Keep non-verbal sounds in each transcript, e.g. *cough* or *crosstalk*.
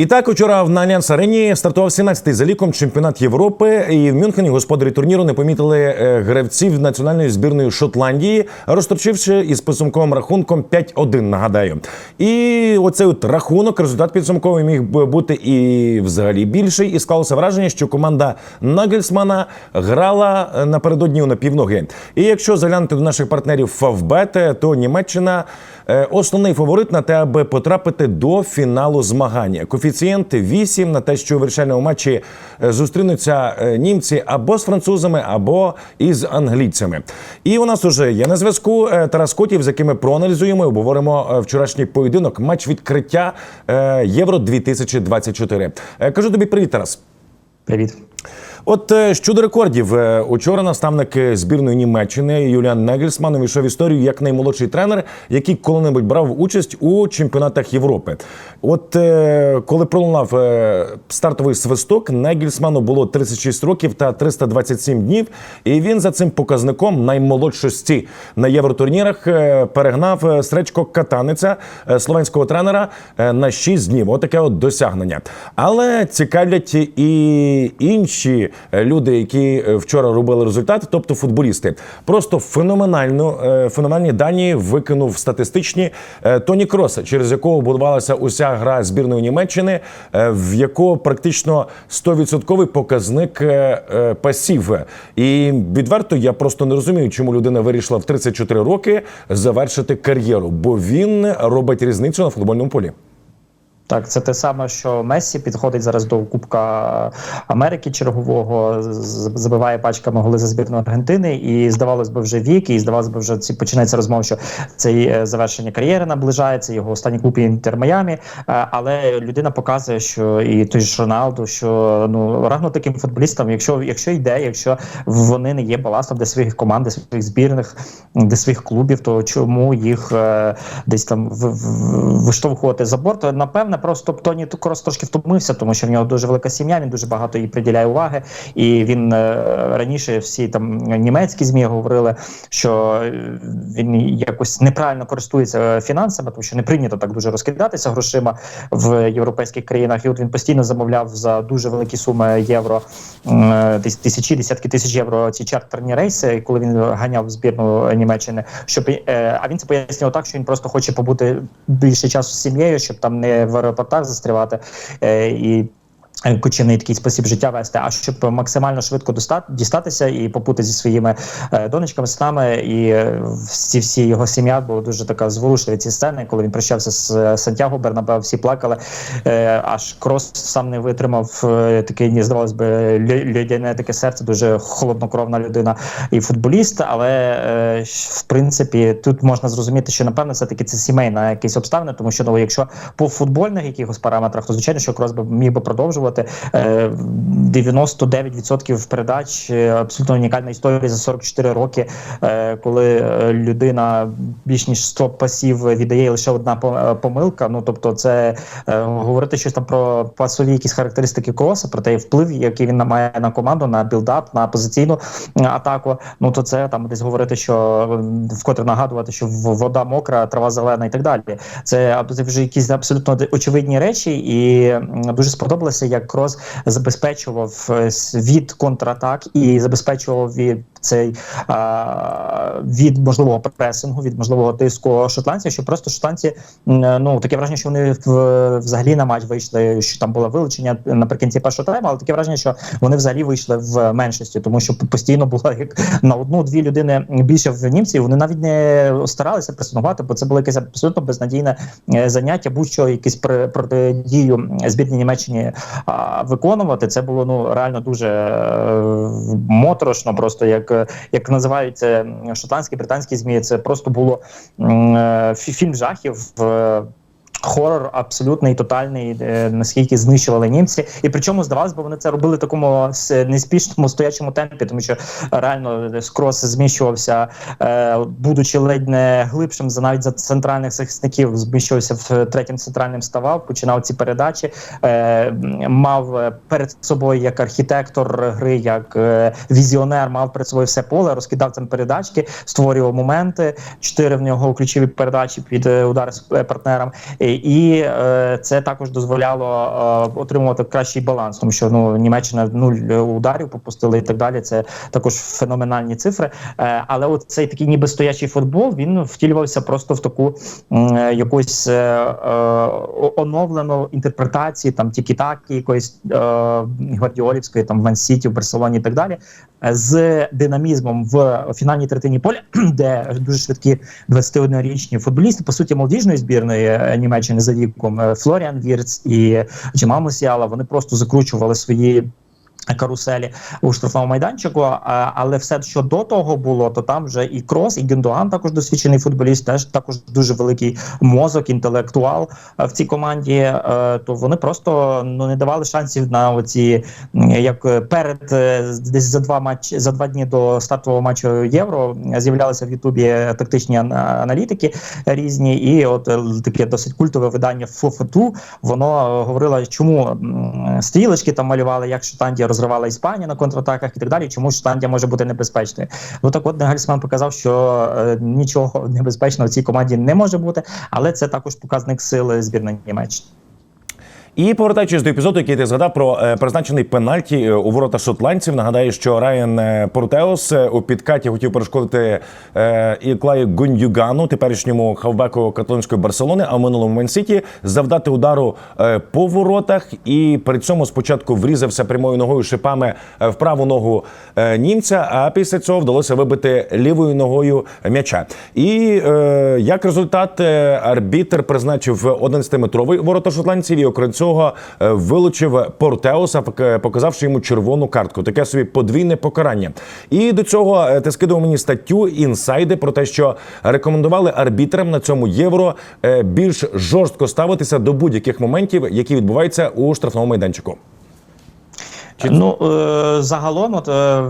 І так, учора в Альянс Арені стартував 17-й за ліком чемпіонат Європи. І в Мюнхені господарі турніру не помітили е, гравців національної збірної Шотландії, розторчивши із підсумковим рахунком 5-1, нагадаю. І оцей от рахунок, результат підсумковий міг бути і взагалі більший. І склалося враження, що команда Нагельсмана грала е, напередодні на півноги. І якщо заглянути до наших партнерів Фавбет, то Німеччина основний фаворит на те, аби потрапити до фіналу змагання. Коефіцієнт 8 на те, що у вирішальному матчі е, зустрінуться е, німці або з французами, або із англійцями. І у нас уже є на зв'язку е, Тарас Котів, з яким ми проаналізуємо і обговоримо е, вчорашній поєдинок, матч відкриття е, Євро 2024. Е, Кажу тобі привіт, Тарас. Привіт. От е, щодо рекордів, е, учора наставник збірної Німеччини Юліан Негельсман увійшов в історію як наймолодший тренер, який коли-небудь брав участь у чемпіонатах Європи. От е, коли пролунав стартовий свисток, Негельсману було 36 років та 327 днів, і він за цим показником наймолодшості на євротурнірах перегнав Сречко Катаниця, словенського тренера, на 6 днів. Отаке от досягнення. Але цікавлять і інші е, люди, які е, вчора робили результат, тобто футболісти. Просто феноменально е, феноменальні дані викинув статистичні Тоні Кроса, через якого будувалася уся гра збірної Німеччини, в якого практично 100% показник пасів. І відверто я просто не розумію, чому людина вирішила в 34 роки завершити кар'єру, бо він робить різницю на футбольному полі. Так, це те саме, що Мессі підходить зараз до Кубка Америки чергового, забиває пачками голи за збірну Аргентини, і здавалось би вже вік, і здавалось би вже ці починається розмова, що це е, завершення кар'єри наближається. Його останній клуб Інтер Майамі. Е, Але людина показує, що і той ж Роналду, що ну рагно таким футболістам, якщо якщо йде, якщо вони не є баластом для своїх команд, для своїх збірних, для своїх клубів, то чому їх е, десь там в- виштовхувати за борт? Напевне, просто Тоні Крос трошки втомився, тому що в нього дуже велика сім'я, він дуже багато їй приділяє уваги. І він е, раніше всі там німецькі змі говорили, що е, він якось неправильно користується фінансами, тому що не прийнято так дуже розкидатися грошима в європейських країнах. І от він постійно замовляв за дуже великі суми євро, е, десь тисячі, десятки тисяч євро ці чартерні рейси, коли він ганяв збірну Німеччини. Щоб е, а він це пояснював так, що він просто хоче побути більше часу з сім'єю, щоб там не в аеропортах застрівати е, і. Е, Кочівний такий спосіб життя вести, а щоб максимально швидко дістатися і попути зі своїми е, донечками, синами, і е, всі всі його сім'я була дуже така зворушлива ці сцени, коли він прощався з Сантьяго Бернабеу, всі плакали. Аж Крос сам не витримав е, ні, здавалось би, людяне таке серце, дуже холоднокровна людина і футболіст. Але в принципі тут можна зрозуміти, що напевно все таки це сімейна якісь обставини, тому що ну, якщо по футбольних якихось параметрах, то звичайно, що Крос би міг би продовжувати. Е, 99% передач е, абсолютно унікальна історія за 44 роки, е, коли е, людина більш ніж 100 пасів віддає лише одна е, помилка. Ну тобто, це е, говорити щось там про пасові якісь характеристики кроса, про той вплив, який він має на команду, на білдап, на позиційну е, атаку. Ну то це там десь говорити, що вкотре нагадувати, що вода мокра, трава зелена і так далі. Це вже якісь абсолютно очевидні речі, і дуже сподобалося, як Крос забезпечував світ від контратак і забезпечував від цей а, від можливого пресингу, від можливого тиску шотландців, що просто шотландці ну таке враження, що вони взагалі на матч вийшли, що там було вилучення наприкінці першого тайму, але таке враження, що вони взагалі вийшли в меншості, тому що постійно було *laughs* як на одну-дві людини більше в німців. Вони навіть не старалися пресингувати, бо це було якесь абсолютно безнадійне е, заняття, будь-що якісь протидію збірній Німеччині а, виконувати. Це було ну реально дуже е, моторошно, просто як, е, як називають шотландські британські змі. Це просто було е, фі- фільм жахів. Хорор абсолютний, тотальний, е, наскільки знищували німці, і причому здавалось би, вони це робили в такому неспішному стоячому темпі, тому що реально скрос зміщувався, е, будучи ледь не глибшим за навіть за центральних захисників, зміщувався в третім центральним ставав, починав ці передачі, е, мав перед собою як архітектор гри, як візіонер, мав перед собою все поле, розкидав там передачки, створював моменти. Чотири в нього ключові передачі під удари з партнером. І, і е, це також дозволяло е, отримувати кращий баланс, тому що ну Німеччина нуль ударів попустили і так далі. Це також феноменальні цифри. Е, але от цей такий ніби стоячий футбол він втілювався просто в таку якусь оновлену інтерпретацію, там тікі-таки, якоїсь е, гвардіолівської, там в Ман-Сіті, в Барселоні і так далі. З динамізмом в фінальній третині поля, *clears throat* де дуже швидкі 21-річні футболісти, по суті, молодіжної збірної е, не за віком е, Флоріан Вірц і Джемал Мусіала, вони просто закручували свої. Каруселі у штрафному майданчику, але все, що до того було, то там вже і Крос, і Гендоган, також досвідчений футболіст, теж також дуже великий мозок, інтелектуал в цій команді. е, То вони просто ну не давали шансів на оці як е, перед е, десь за два матчі за два дні до стартового матчу євро з'являлися в Ютубі тактичні аналітики різні, і от таке досить культове видання FOFA2, воно говорило, чому стрілочки там малювали, як Шотландія розривала Іспанія на контратаках і так далі. Чому Шотландія може бути небезпечною? Ну так от Нагельсман показав, що е, нічого *laughs* небезпечного в цій команді не може бути, але це також показник сили збірної Німеччини. І повертаючись до епізоду, який ти згадав про е, призначений пенальті е, у ворота шотландців. Нагадаю, що Райан е, Портеос у підкаті хотів перешкодити Іклаю Гундюгану, теперішньому хавбеку каталонської Барселони, а в минулому Менсіті завдати удару по воротах. І при цьому спочатку врізався прямою ногою шипами в праву ногу німця. А після цього вдалося вибити лівою ногою м'яча. І як результат, арбітр призначив 11-метровий ворота шотландців і окрім цього е, вилучив Портеоса, показавши йому червону картку. Таке собі подвійне покарання. І до цього е, ти скидував мені статтю інсайди про те, що рекомендували арбітрам на цьому євро е, більш жорстко ставитися до будь-яких моментів, які відбуваються у штрафному майданчику. Ну е, загалом, от е,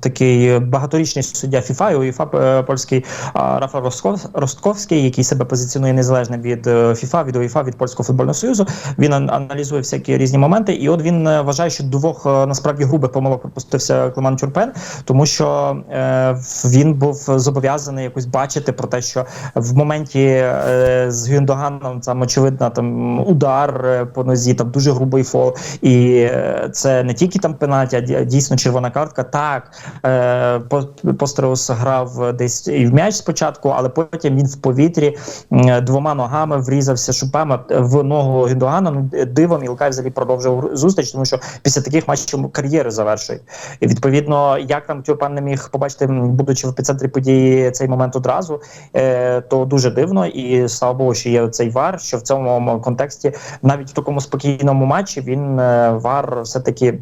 такий багаторічний суддя ФІФА і УЄФА е, польський Рафа Ростков- Ростковський, який себе позиціонує незалежним від е, ФІФА, від УЄФА, від польського футбольного союзу. Він аналізує всякі різні моменти, і от він е, вважає, що двох е, насправді грубих помилок пропустився Клеман Чурпен, тому що е, він був зобов'язаний якось бачити про те, що в моменті е, з Гюндоганом там очевидно там удар е, по нозі, там дуже грубий фол, і е, це не тільки там пенальті, а дійсно червона картка. Так е, По- Постерус грав десь і в м'яч спочатку, але потім він в повітрі м, двома ногами врізався шипами в ногу Гюндогана. Ну дивом Ілкай взагалі продовжив зустріч, тому що після таких матчів кар'єри завершує. І відповідно, як там Тюрпан не міг побачити, будучи в епіцентрі події цей момент одразу, е, то дуже дивно. І слава Богу, що є цей вар, що в цьому контексті навіть в такому спокійному матчі він е, вар все таки.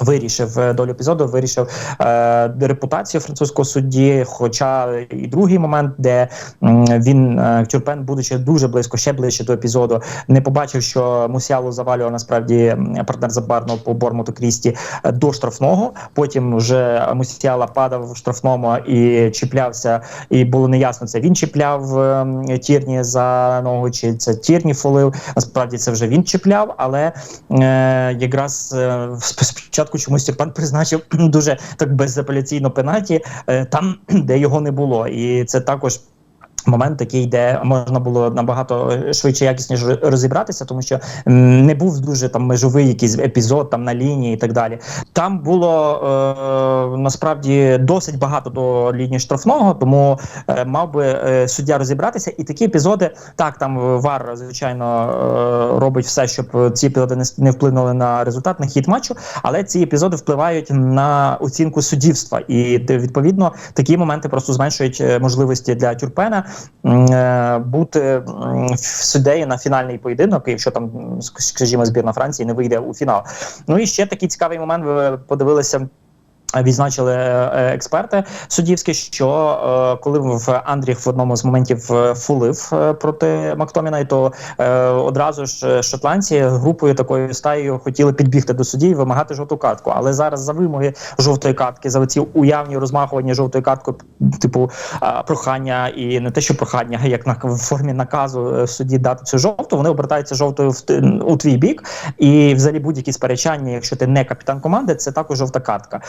Вирішив е, долю епізоду, вирішив е, репутацію французького судді. Хоча і другий момент, де він е, Тюрпен, будучи дуже близько, ще ближче до епізоду, не побачив, що Мусіалу завалював насправді партнер Забарного по Бормуту Крісті е, до штрафного. Потім вже Мусіала падав в штрафному і чіплявся, і було неясно, це він чіпляв е, Тірні за ногу, чи це Тірні фолив. Насправді це вже він чіпляв, але е, якраз е, спочатку чомусь Степан призначив *clears throat* дуже так безапеляційно пенаті е, там, *clears throat* де його не було, і це також. Момент такий, де можна було набагато швидше, якісніше розібратися, тому що не був дуже там межовий якийсь епізод там на лінії і так далі. Там було е, насправді досить багато до лінії штрафного, тому е, мав би е, суддя розібратися. І такі епізоди, так там вар звичайно е, робить все, щоб ці епізоди не, не вплинули на результат на хід матчу, але ці епізоди впливають на оцінку суддівства, і відповідно такі моменти просто зменшують е, можливості для Тюрпена бути м, суддею на фінальний поєдинок, якщо там, скажімо, збірна Франції не вийде у фінал. Ну і ще такий цікавий момент. Ви подивилися. Відзначили е, експерти суддівські, що е, коли в Андріх в одному з моментів е, фулив е, проти Мактоміна, то е, одразу ж е, шотландці групою такою стаєю хотіли підбігти до судді і вимагати жовту картку. Але зараз за вимоги жовтої картки, за ці уявні розмахування жовтою карткою, типу е, прохання, і не те, що прохання, як на в формі наказу е, судді дати цю жовту, вони обертаються жовтою в у твій бік, і взагалі будь-які сперечання, якщо ти не капітан команди, це також жовта картка.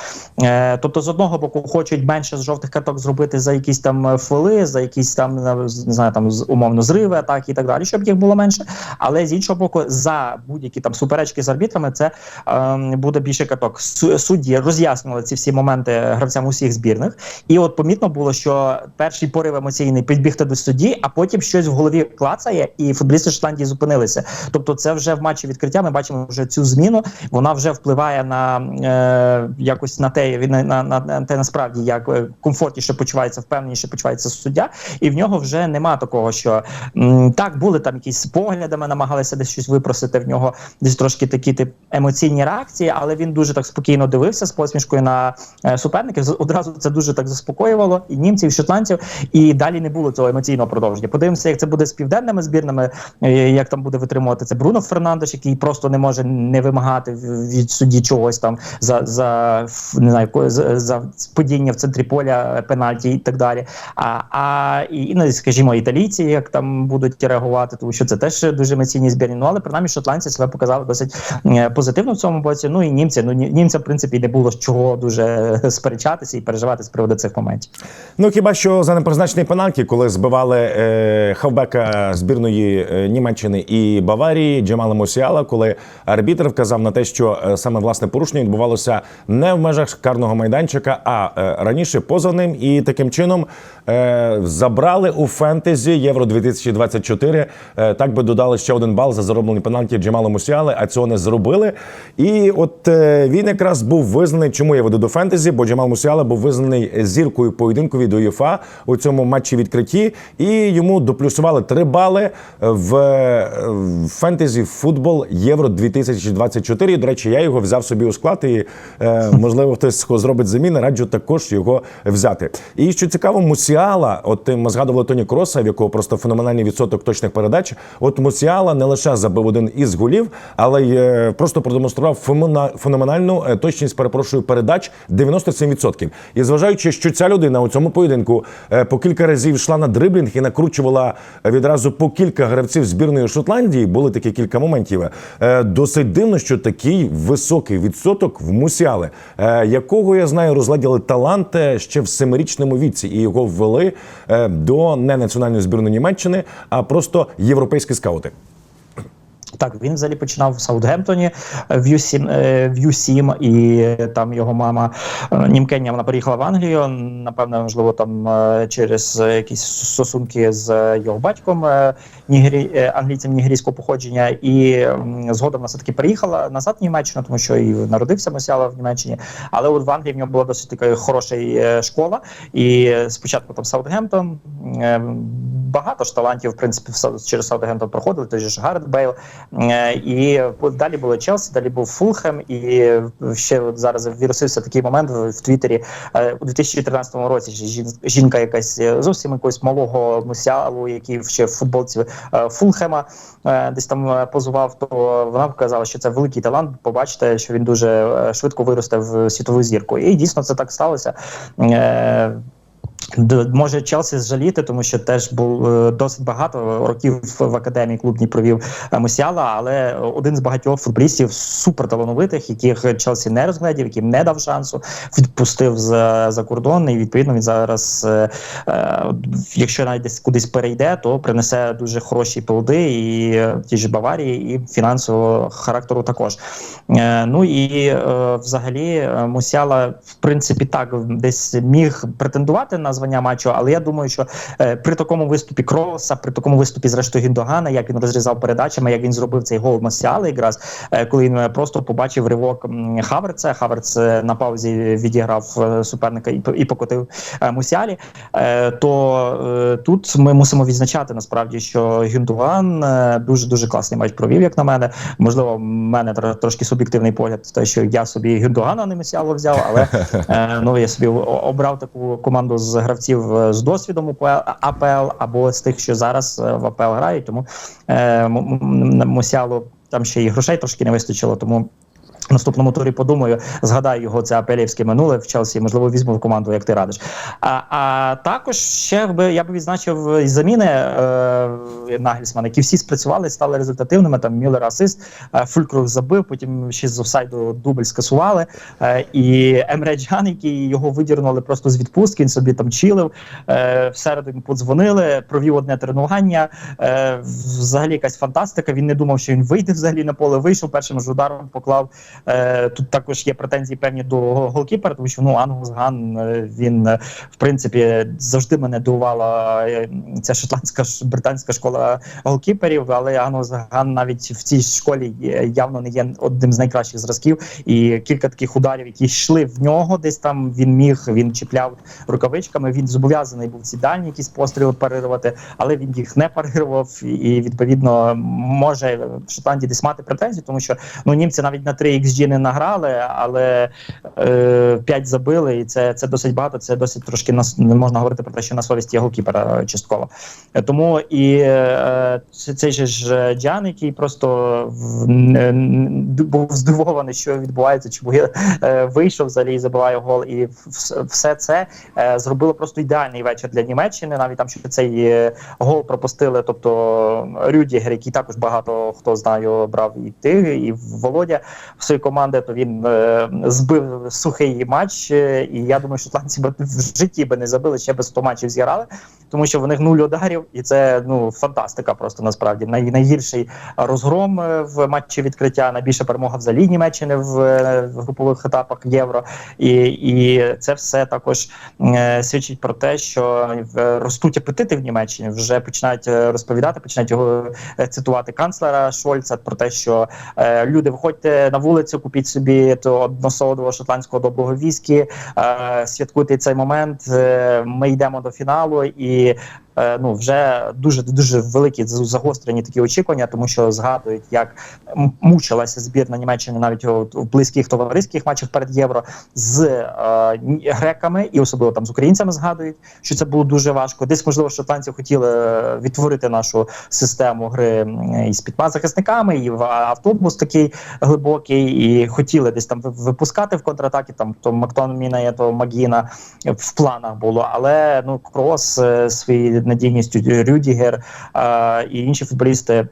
Е, тобто, з одного боку, хочуть менше з жовтих карток зробити за якісь там е, фоли, за якісь там не знаю, там умовно зриви, атаки і так далі, щоб їх було менше. Але з іншого боку, за будь-які там суперечки з арбітрами, це е, буде більше карток. Судді роз'яснили ці всі моменти гравцям усіх збірних, і от помітно було, що перший порив емоційний підбігти до судді, а потім щось в голові клацає, і футболісти Шотландії зупинилися. Тобто, це вже в матчі відкриття. Ми бачимо вже цю зміну. Вона вже впливає на е, якось на те, він- на, на, на те насправді як е, комфортніше почувається, впевненіше почувається суддя, і в нього вже нема такого, що м, так були там якісь поглядами, намагалися десь щось випросити в нього, десь трошки такі тип емоційні реакції, але він дуже так спокійно дивився з посмішкою на е, суперників. Одразу це дуже так заспокоювало і німців, і шотландців, і далі не було цього емоційного продовження. Подивимося, як це буде з південними збірними, е, як там буде витримувати це Бруно Фернандеш, який просто не може не вимагати від судді чогось там за за знаю за, падіння в центрі поля пенальті і так далі. А, а і, і ну, скажімо, італійці, як там будуть реагувати, тому що це теж дуже емоційні збірні. Ну але принаймні шотландці себе показали досить е, позитивно в цьому боці. Ну і німці. Ну ні- німцям, в принципі, не було з чого дуже е, сперечатися і переживати з приводу цих моментів. Ну хіба що за непризначений пенальті, коли збивали е, хавбека збірної е, Німеччини і Баварії Джамала Мусіала, коли арбітр вказав на те, що е, саме власне порушення відбувалося не в межах карного майданчика, а е, раніше поза ним, і таким чином е, забрали у фентезі Євро 2024. Е, так би додали ще один бал за зароблені пенальті Джамала Мусіали, а цього не зробили. І от він якраз був визнаний, чому я веду до фентезі, бо Джамал Мусіала був визнаний зіркою поєдинку від УЄФА у цьому матчі відкритті, і йому доплюсували три бали в, фентезі футбол Євро 2024. До речі, я його взяв собі у склад, і можливо хтось зробить заміни. Раджу також його взяти. І що цікаво, Мусіала, от ми згадували Тоні Кроса, в якого просто феноменальний відсоток точних передач. От Мусіала не лише забив один із голів, але й е, просто продемонстрував феноменальну е, точність, перепрошую, передач 97%. І зважаючи, що ця людина у цьому поєдинку е, по кілька разів йшла на дриблінг і накручувала відразу по кілька гравців збірної Шотландії, були такі кілька моментів. Досить дивно, що такий високий відсоток в Мусіали, якого я знаю, розладіли талант ще в семирічному віці, і його ввели е, до не національної збірної Німеччини, а просто європейські скаути. Так, він взагалі починав в Саутгемптоні е, в U7, е, в U7 і е, там його мама німкеня, вона переїхала в Англію. Напевно, можливо, там через якісь стосунки з його батьком нігері, англійцем нігерійського походження. І згодом вона все-таки переїхала назад в Німеччину, тому що і народився Мосяла в Німеччині. Але от в Англії в нього була досить така хороша школа. І спочатку там Саутгемптон. Багато ж талантів, в принципі, через Саутгемптон проходили, той же Гаррет Бейл. Е, І далі було Челсі, далі був Фулхем, і ще от зараз вірусився такий момент в, Твіттері е, у 2013 році. Жінка якась е, зовсім якогось малого мусіалу, який ще в футболці Фулхема десь там позував. То вона показала, що це великий талант. Побачите, що він дуже швидко виросте в світову зірку. І дійсно це так сталося. Може Челсі зжаліти, тому що теж був е, досить багато років в академії клубній провів е, Мусіала, але один з багатьох футболістів суперталановитих, яких Челсі не розглядів, яким не дав шансу, відпустив за, за кордон. І відповідно він зараз, е, якщо навіть десь кудись перейде, то принесе дуже хороші плоди і ті ж Баварії, і фінансового характеру також. Ну і взагалі Мусіала, в принципі, так десь міг претендувати на звання матчу. Але я думаю, що е, при такому виступі Кроса, при такому виступі, зрештою Гіндогана, як він розрізав передачами, як він зробив цей гол Масіали, якраз е, коли він е, просто побачив ривок Хаверца. Хаверц е, на паузі відіграв е, суперника і, і покотив е, Мусіалі. Е, то е, тут ми мусимо відзначати насправді, що Гюндуган дуже дуже класний матч провів, як на мене. Можливо, в мене тр- трошки суб'єктивний погляд, те, що я собі Гюндугана не Мусіалу взяв, але *laughs* е, ну я собі обрав таку команду з гравців е, з досвідом УПЛ, АПЛ або з тих, що зараз е, в АПЛ грають. Тому е, М- М- там ще і грошей трошки не вистачило, тому. В наступному турі подумаю, згадаю його це апелівське минуле в Челсі. Можливо, візьму в команду, як ти радиш. А, а також ще би я би відзначив заміни е, Нагельсмана, які всі спрацювали, стали результативними. Там Мюллер асист, е, Фулькруг забив, потім ще з офсайду дубль скасували. Е, і Емре Джан, який його видірнули просто з відпустки, він собі там чилив. Е, в середу йому подзвонили, провів одне тренування. Е, взагалі якась фантастика. Він не думав, що він вийде взагалі на поле. Вийшов першим ж ударом, поклав. Е, тут також є претензії певні до голкіпера, тому що ну Ангус Ган е, він е, в принципі завжди мене дивувала е, ця шотландська британська школа голкіперів, але Ангус Ган навіть в цій школі явно не є одним з найкращих зразків. І кілька таких ударів, які йшли в нього, десь там він міг, він чіпляв рукавичками. Він зобов'язаний був ці дальні якісь постріли парирувати, але він їх не парирував. І відповідно може в Шотландії десь мати претензії, тому що ну німці навіть на 3 XG не награли, але е, 5 забили, і це, це досить багато. Це досить трошки нас не можна говорити про те, що на совісті є голкіпера е, частково. Е, Тому і е, цей же ж Джан, який просто в, н- був здивований, що відбувається, чому я е, вийшов взагалі і забиває гол, і вс- все це е, зробило просто ідеальний вечір для Німеччини. Навіть там, що цей е, гол пропустили. Тобто Рюдігер, який також багато хто знаю, брав і ти, і Володя в команди, то він е, збив сухий матч. е, І я думаю, шотландці б в житті би не забили ще би 100 матчів зіграли, тому що в них нуль ударів, і це ну фантастика. Просто насправді Най, найгірший розгром е, в матчі відкриття, найбільша перемога взагалі Німеччини в, е, в групових етапах євро. І, і це все також е, свідчить про те, що е, ростуть апетити в Німеччині. Вже починають розповідати, починають його цитувати канцлера Шольца про те, що е, люди виходьте на вулицю, купіть собі то односолодового шотландського доброго віскі, е, святкуйте цей момент. Е, ми йдемо до фіналу і. Е, Ну, вже дуже дуже великі загострені такі очікування, тому що згадують, як мучилася збірна Німеччини навіть у, близьких товариських матчах перед євро з е, греками, і особливо там з українцями згадують, що це було дуже важко. Десь можливо шотландці хотіли е, відтворити нашу систему гри із п'ятьма захисниками, і в автобус такий глибокий, і хотіли десь там випускати в контратаки. Там то Мактоміна, то Магіна в планах було, але ну крос е, своєю надійністю Рюдігер і інші футболісти.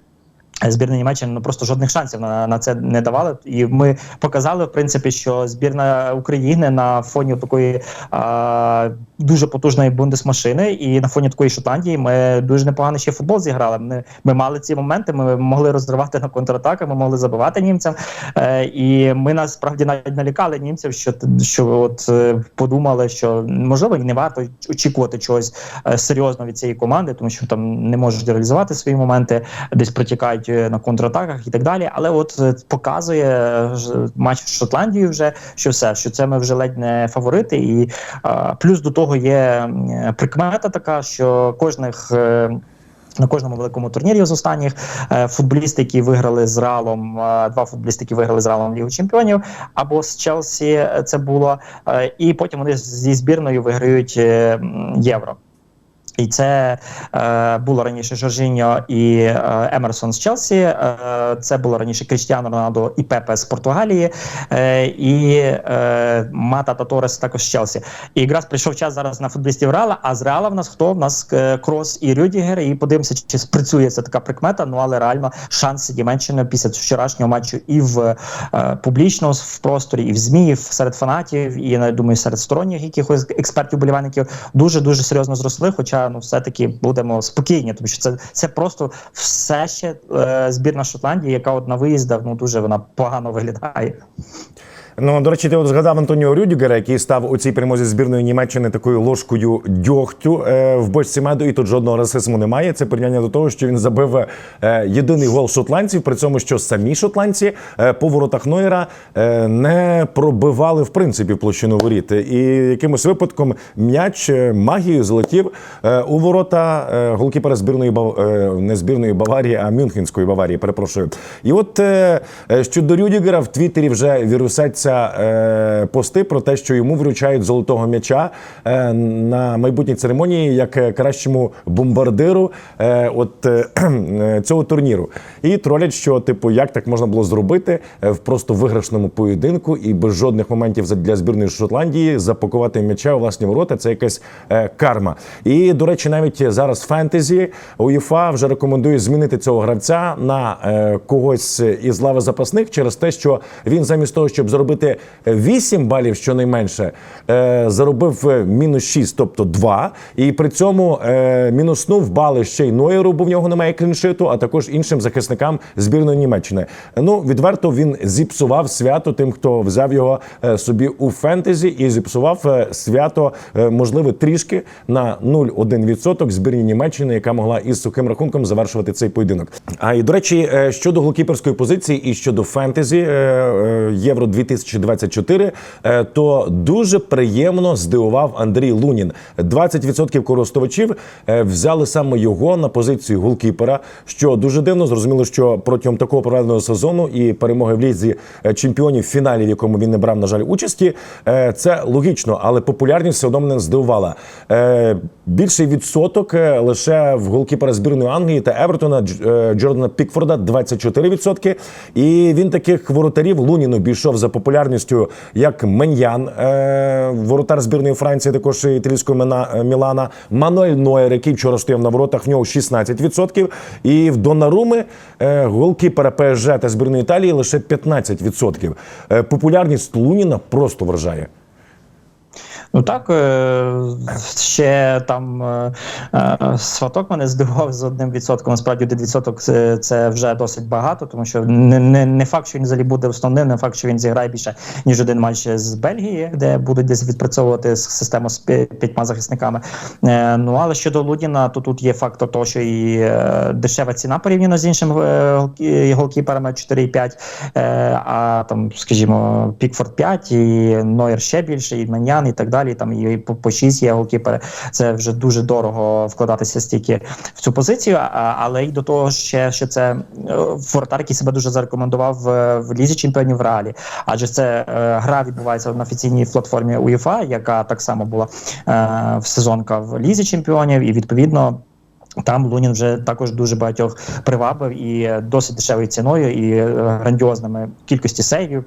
Збірна Німеччини ну просто жодних шансів на, на це не давали. І ми показали, в принципі, що збірна України на фоні такої а, дуже потужної бундесмашини, і на фоні такої Шотландії ми дуже непогано ще футбол зіграли. Ми, ми мали ці моменти, ми могли розривати на контратаках, ми могли забивати німцям. Е, і ми насправді навіть налякали німців, що що от е, подумали, що можливо не варто очікувати чогось е, серйозного від цієї команди, тому що там не можуть реалізувати свої моменти, десь протікають е, на контратаках і так далі. Але от е, показує е, матч з Шотландією вже що все, що це ми вже ледь не фаворити. І е, плюс до того є прикмета така, що кожних. е, на кожному великому турнірі з останніх е, футболісти, які виграли з Ралом, е, два футболісти, які виграли з Ралом Лігу Чемпіонів, або з Челсі е, це було, е, і потім вони зі збірною виграють е, євро. І це е, було раніше Жоржиньо і е, Емерсон з Челсі. Е, це було раніше Крістіано Роналдо і Пепе з Португалії, е, і е, Мата та Торес також з Челсі. І якраз прийшов час зараз на футболістів Реала. А з Реала в нас хто? В нас е, Крос і Рюдігер. І подивимося, чи спрацює ця така прикмета. Ну але реально шанси Німеччини після вчорашнього матчу і в е, публічно в просторі, і в ЗМІ, і серед фанатів, і я думаю, серед сторонніх якихось експертів болівальників дуже дуже серйозно зросли. Хоча ну все-таки будемо спокійні, тому що це, це просто все ще е, збірна Шотландії, яка от на виїздах ну дуже вона погано виглядає. Ну, до речі, ти от згадав Антоніо Рюдігера, який став у цій перемозі збірної Німеччини такою ложкою дьогтю е, в бочці меду, і тут жодного расизму немає. Це порівняння до того, що він забив е, єдиний гол шотландців, при цьому, що самі шотландці е, по воротах Нойера е, не пробивали в принципі площину воріт. І якимось випадком м'яч е, магією залетів е, у ворота е, голкіпера збірної Бав... е, не збірної Баварії, а Мюнхенської Баварії. Перепрошую. І от е, е, щодо Рюдігера в Твіттері вже вірусяться е, пости про те, що йому вручають золотого м'яча е, на майбутній церемонії як е, кращому бомбардиру е, от е, е, цього турніру. І тролять, що типу, як так можна було зробити е, в просто виграшному поєдинку і без жодних моментів для збірної Шотландії запакувати м'яча у власні ворота. Це якась е, карма. І до речі, навіть зараз фентезі УЄФА вже рекомендує змінити цього гравця на е, когось із лави запасних через те, що він замість того, щоб зробити 8 балів щонайменше, е, заробив е, мінус 6, тобто 2. І при цьому е, мінуснув бали ще й Нойеру, бо в нього немає кліншиту, а також іншим захисникам збірної Німеччини. Ну відверто він зіпсував свято тим, хто взяв його собі у фентезі, і зіпсував свято, можливо, трішки на 0,1% збірні Німеччини, яка могла із сухим рахунком завершувати цей поєдинок. А і до речі, щодо голкіперської позиції і щодо фентезі Євро 2024, е, то дуже приємно здивував Андрій Лунін. 20% користувачів е, взяли саме його на позицію голкіпера, що дуже дивно. Зрозуміло, що протягом такого проведеного сезону і перемоги в лізі е, чемпіонів в фіналі, в якому він не брав, на жаль, участі, це логічно, але популярність все одно мене здивувала. Більший відсоток е, лише в голкіпера збірної Англії та Евертона е, Джордана Пікфорда 24%. І він таких воротарів Лунін обійшов за популярністю як Меньян, е, воротар збірної Франції, також італійського Мілана, Мануель Нойер, який вчора стояв на воротах, в нього 16%. І в Донаруми голкіпера ПСЖ та збірної Італії лише 15%. Е, Популярність Луніна просто вражає. Ну так е, ще там е, е, сваток мене здивував з одним відсотком. Насправді один відсоток це, вже досить багато, тому що не, не, не факт, що він взагалі буде основним, не факт, що він зіграє більше ніж один матч з Бельгії, де будуть десь відпрацьовувати систему з п'ятьма захисниками. Ну але щодо Лудіна, то тут є фактор того, що і дешева ціна порівняно з голкі- голкіперами 4,5, е, а там, скажімо, Пікфорд 5 і Нойер ще більше, і Маньян, і так далі. Там і по, по 6 є голкіпери. Це вже дуже дорого вкладатися стільки в цю позицію. А, але й до того ще, що це е, який себе дуже зарекомендував в, в лізі чемпіонів в реалі. Адже це е, гра відбувається на офіційній платформі УЄФА, яка так само була е, в сезонка в лізі чемпіонів, і відповідно. Там Лунін вже також дуже багатьох привабив і е, досить дешевою ціною, і е, грандіозними кількості сейвів.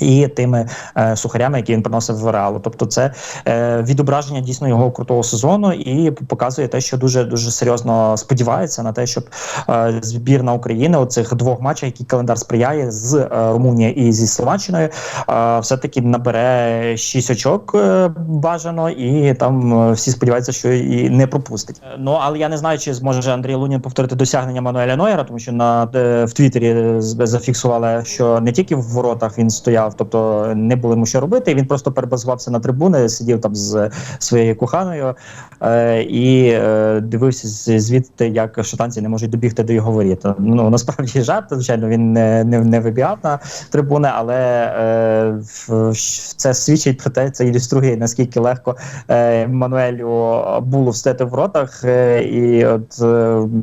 І тими е, сухарями, які він приносив в реалу. Тобто, це е, відображення дійсно його крутого сезону і показує те, що дуже дуже серйозно сподівається на те, щоб е, збірна України у цих двох матчах, які календар сприяє з е, Румунією і зі Словаччиною, е, все-таки набере шість очок е, бажано, і там е, всі сподіваються, що і не пропустить. Е, Ну але я не знаю, чи зможе Андрій Лунін повторити досягнення Мануеля Нойера, тому що на е, в Твіттері зафіксували, що не тільки в воротах він стояв, тобто не було йому що робити. Він просто перебазувався на трибуни, сидів там з своєю коханою е, і е, дивився звідти, як шотанці не можуть добігти до його воріт. Ну насправді жарт, звичайно, він не, не, не вибігав на трибуни, але е, це свідчить про те, це ілюструє наскільки легко е, Мануелю було встати в воротах. Е, і от е,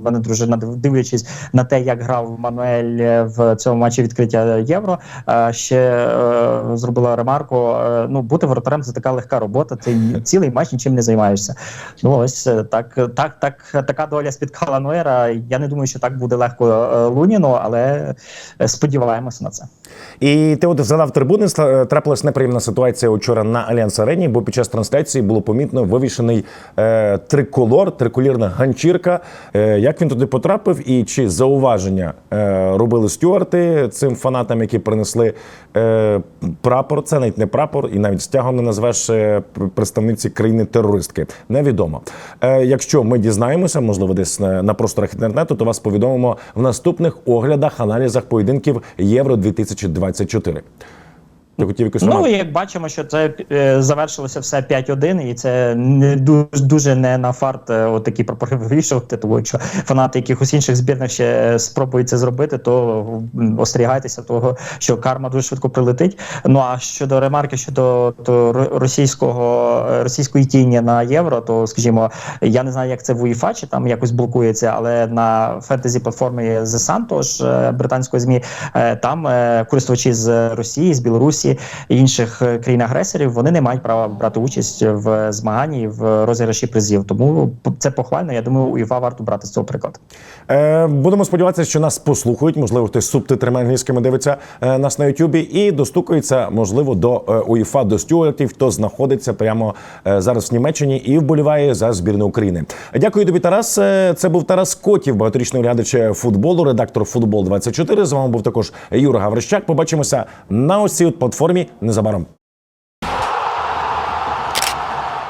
мене дружина, див- дивлячись на те, як грав Мануель в цьому матчі відкриття євро, е, ще зробила ремарку: е, ну бути воротарем це така легка робота. Ти цілий матч нічим не займаєшся. Ну ось е, так, так, так, така доля спіткала Нойера. Я не думаю, що так буде легко е, Луніну, але е, сподіваємося на це. І ти от згадав трибуни, трапилась неприємна ситуація учора на Альянс Арені, бо під час трансляції було помітно вивішений е, триколор, триколірна ганчірка. Е, як він туди потрапив, і чи зауваження е, робили стюарти цим фанатам, які принесли е, прапор? Це навіть не прапор, і навіть стягом не назвеш е, представниці країни-терористки. Невідомо. Е, якщо ми дізнаємося, можливо, десь на, просторах інтернету, то вас повідомимо в наступних оглядах, аналізах поєдинків Євро 2024. Ти хотів якось Ну, як бачимо, що це е, завершилося все 5-1, і це не дуже, дуже не на фарт е, от такі прапори *laughs* вивішувати. Тому якщо фанати якихось інших збірних ще е, спробують це зробити, то остерігайтеся того, що карма дуже швидко прилетить. Ну а щодо ремарки щодо то, російського е, російської тіні на євро, то скажімо, я не знаю, як це в УЄФА, чи там якось блокується, але на фентезі платформі The Sun, тож е, британської змі, е, там е, користувачі з Росії, з Білорусі і інших е, країн-агресорів вони не мають права брати участь в змаганні в розіграші призів. Тому це похвально. Я думаю, УЄФА варто брати з цього приклад. Е, будемо сподіватися, що нас послухають. Можливо, хтось субтитрами англійськими дивиться е, нас на Ютубі і достукається, можливо, до е, УЄФА, до стюартів, хто знаходиться прямо зараз в Німеччині і вболіває за збірну України. Дякую тобі, Тарас. Це був Тарас Котів, багаторічний оглядач футболу, редактор футбол 24 З вами був також Юра Гаврищак. Побачимося на ось цій от платформі незабаром.